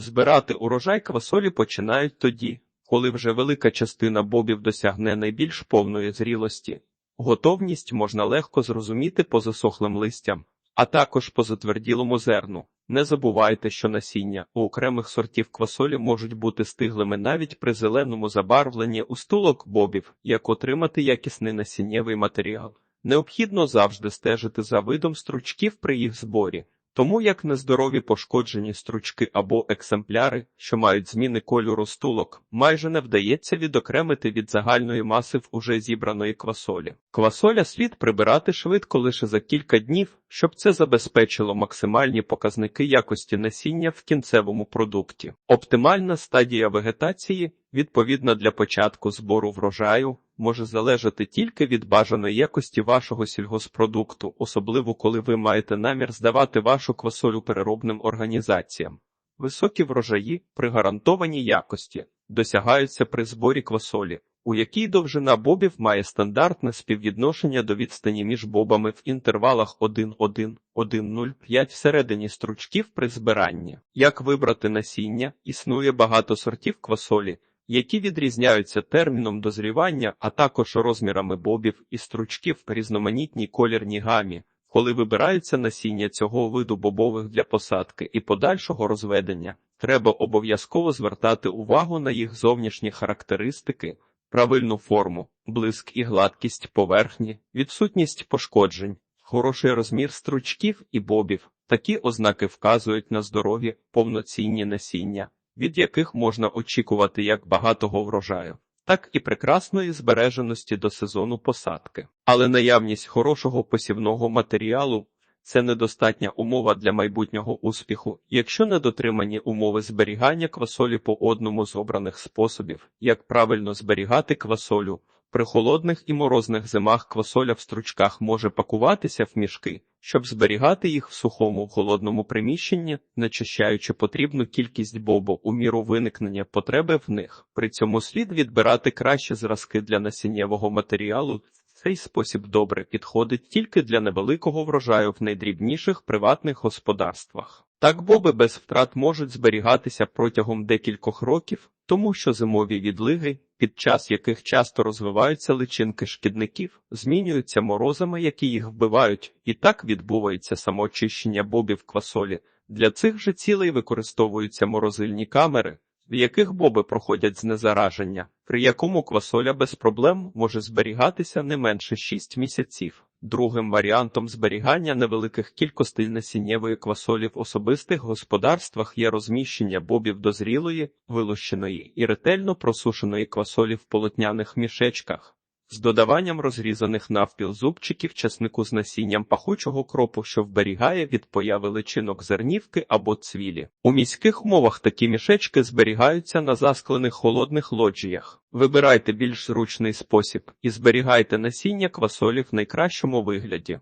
Збирати урожай квасолі починають тоді, коли вже велика частина бобів досягне найбільш повної зрілості. Готовність можна легко зрозуміти по засохлим листям, а також по затверділому зерну. Не забувайте, що насіння у окремих сортів квасолі можуть бути стиглими навіть при зеленому забарвленні у стулок бобів, як отримати якісний насіннєвий матеріал. Необхідно завжди стежити за видом стручків при їх зборі, тому як нездорові пошкоджені стручки або екземпляри, що мають зміни кольору стулок, майже не вдається відокремити від загальної маси в уже зібраної квасолі. Квасоля слід прибирати швидко лише за кілька днів, щоб це забезпечило максимальні показники якості насіння в кінцевому продукті. Оптимальна стадія вегетації, відповідно для початку збору врожаю, може залежати тільки від бажаної якості вашого сільгоспродукту, особливо коли ви маєте намір здавати вашу квасолю переробним організаціям. Високі врожаї при гарантованій якості досягаються при зборі квасолі, у якій довжина бобів має стандартне співвідношення до відстані між бобами в інтервалах 1,1-1,05 всередині стручків при збиранні. Як вибрати насіння, існує багато сортів квасолі, які відрізняються терміном дозрівання, а також розмірами бобів і стручків в різноманітній колірній гамі. Коли вибирається насіння цього виду бобових для посадки і подальшого розведення, треба обов'язково звертати увагу на їх зовнішні характеристики, правильну форму, блиск і гладкість поверхні, відсутність пошкоджень, хороший розмір стручків і бобів. Такі ознаки вказують на здорові, повноцінні насіння, від яких можна очікувати як багатого врожаю так і прекрасної збереженості до сезону посадки. Але наявність хорошого посівного матеріалу це недостатня умова для майбутнього успіху, якщо не дотримані умови зберігання квасолі по одному з обраних способів, як правильно зберігати квасолю. При холодних і морозних зимах квасоля в стручках може пакуватися в мішки, щоб зберігати їх в сухому холодному приміщенні, начищаючи потрібну кількість бобу у міру виникнення потреби в них. При цьому слід відбирати кращі зразки для насіннєвого матеріалу. Цей спосіб добре підходить тільки для невеликого врожаю в найдрібніших приватних господарствах. Так боби без втрат можуть зберігатися протягом декількох років, тому що зимові відлиги, під час яких часто розвиваються личинки шкідників, змінюються морозами, які їх вбивають, і так відбувається самоочищення бобів квасолі. Для цих же цілей використовуються морозильні камери, в яких боби проходять знезараження, при якому квасоля без проблем може зберігатися не менше 6 місяців. Другим варіантом зберігання невеликих кількостей насіннєвої квасолі в особистих господарствах є розміщення бобів дозрілої, вилущеної і ретельно просушеної квасолі в полотняних мішечках. З додаванням розрізаних навпіл зубчиків часнику з насінням пахучого кропу, що вберігає від появи личинок зернівки або цвілі. У міських умовах такі мішечки зберігаються на засклених холодних лоджіях. Вибирайте більш зручний спосіб і зберігайте насіння квасолі в найкращому вигляді.